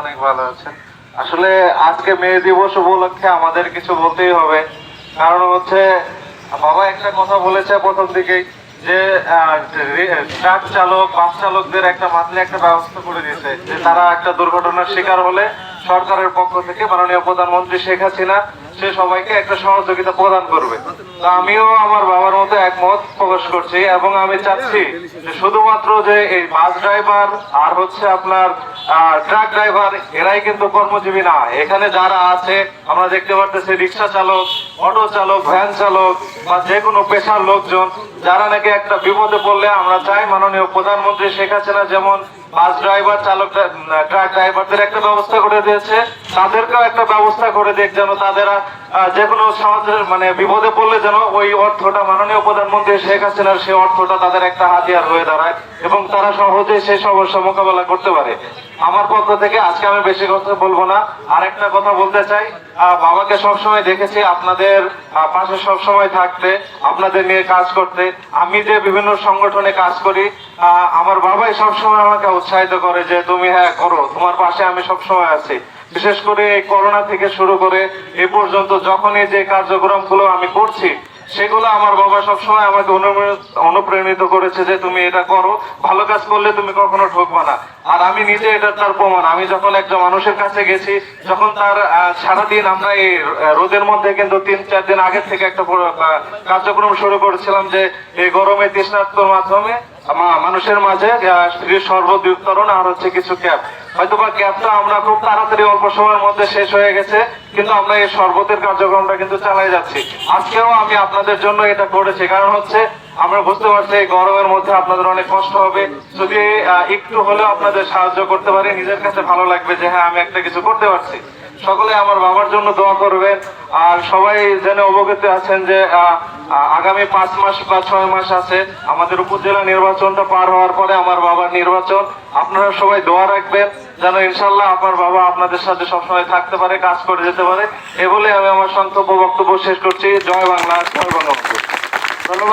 অনেক ভালো আসলে আজকে মে দিবস উপলক্ষে আমাদের কিছু বলতেই হবে। কারণ হচ্ছে, বাবা একটা কথা বলেছে প্রথম দিকেই, যে ট্রাক চালক, বাস চালকদের একটা মান্থলি একটা ব্যবস্থা করে দিয়েছে, যে তারা একটা দুর্ঘটনার শিকার হলে সরকারের পক্ষ থেকে মাননীয় প্রধানমন্ত্রী শেখ হাসিনা, সে সবাইকে একটা সহযোগিতা প্রদান করবে। আমিও আমার বাবার মতো একমত প্রকাশ করছি এবং আমি চাচ্ছি যে শুধুমাত্র যে এই বাস ড্রাইভার আর হচ্ছে আপনার ট্রাক ড্রাইভার, এরাই কিন্তু কর্মজীবী না। এখানে যারা আছে, আমরা দেখতে পারতেছি রিক্সা চালক, অটো চালক, ভ্যান চালক বা যে কোনো পেশার লোকজন, যারা নাকি একটা বিপদে পড়লে আমরা চাই মাননীয় প্রধানমন্ত্রী শেখ হাসিনা যেমন বাস ড্রাইভার, চালক ট্রাক ড্রাইভারদের একটা ব্যবস্থা করে দিয়েছে, তাদেরকেও একটা ব্যবস্থা করে দিক যেন তাদের যে কোনো সমাজের মানে বিপদে পড়লে যেন ওই অর্থটা মাননীয় প্রধানমন্ত্রী শেখ হাসিনার সেই অর্থটা তাদের একটা হাতিয়ার হয়ে দাঁড়ায় এবং তারা সহজে সেই সমস্যা মোকাবেলা করতে পারে। আমার পক্ষ থেকে আজকে আমি বেশি কথা বলব না। আরেকটা কথা বলতে চাই বাবাকে সবসময় দেখেছি, আপনাদের পাশে সবসময় থাকতে, আপনাদের নিয়ে কাজ করতে। আমি যে বিভিন্ন সংগঠনে কাজ করি আমার বাবাই সবসময় আমাকে উৎসাহিত করে যে, তুমি হ্যাঁ করো। তোমার পাশে আমি সবসময় আছি। বিশেষ করে এই করোনা থেকে শুরু করে এ পর্যন্ত যখনই যে কার্যক্রমগুলো আমি করছি, সেগুলো আমার বাবা সবসময় আমাকে অনুপ্রে- অনুপ্রাণিত করেছে যে তুমি এটা করো, ভালো কাজ করলে তুমি কখনো ঠকবা না। আর আমি নিজে এটা তার প্রমাণ। আমি যখন একজন মানুষের কাছে গেছি, যখন তার সারাদিন আমরা এই রোদের মধ্যে কিন্তু তিন, চার দিন আগে থেকে একটা কার্যক্রম শুরু করেছিলাম যে এই গরমে তৃষ্ণার্তর মাধ্যমে মানুষের মাঝে ফ্রি আর হচ্ছে কিছু ক্যাব হয়তো বা ক্যাবটা আমরা খুব তাড়াতাড়ি অল্প সময়ের মধ্যে শেষ হয়ে গেছে, কিন্তু আমরা এই শরবতের কার্যক্রমটা কিন্তু চালাই যাচ্ছি। আজকেও আমি আপনাদের জন্য এটা করেছি, কারণ হচ্ছে আমরা বুঝতে পারছি এই গরমের মধ্যে আপনাদের অনেক কষ্ট হবে। যদি একটু হলেও আপনাদের সাহায্য করতে পারি, নিজের কাছে ভালো লাগবে যে হ্যাঁ আমি একটা কিছু করতে পারছি। সকলে আমার বাবার জন্য দোয়া করবেন। আর সবাই জেনে অবগত আছেন যে আগামী পাঁচ মাস বা ছয় মাস আছে, আমাদের উপজেলা নির্বাচনটা পার হওয়ার পরে আমার বাবার নির্বাচন। আপনারা সবাই দোয়া রাখবেন, যেন ইনশাল্লাহ আপনার বাবা আপনাদের সাথে সবসময় থাকতে পারে, কাজ করে যেতে পারে। এ বলে আমি আমার সংক্ষেপ বক্তব্য শেষ করছি। জয় বাংলা, জয় বঙ্গবন্ধু। ধন্যবাদ।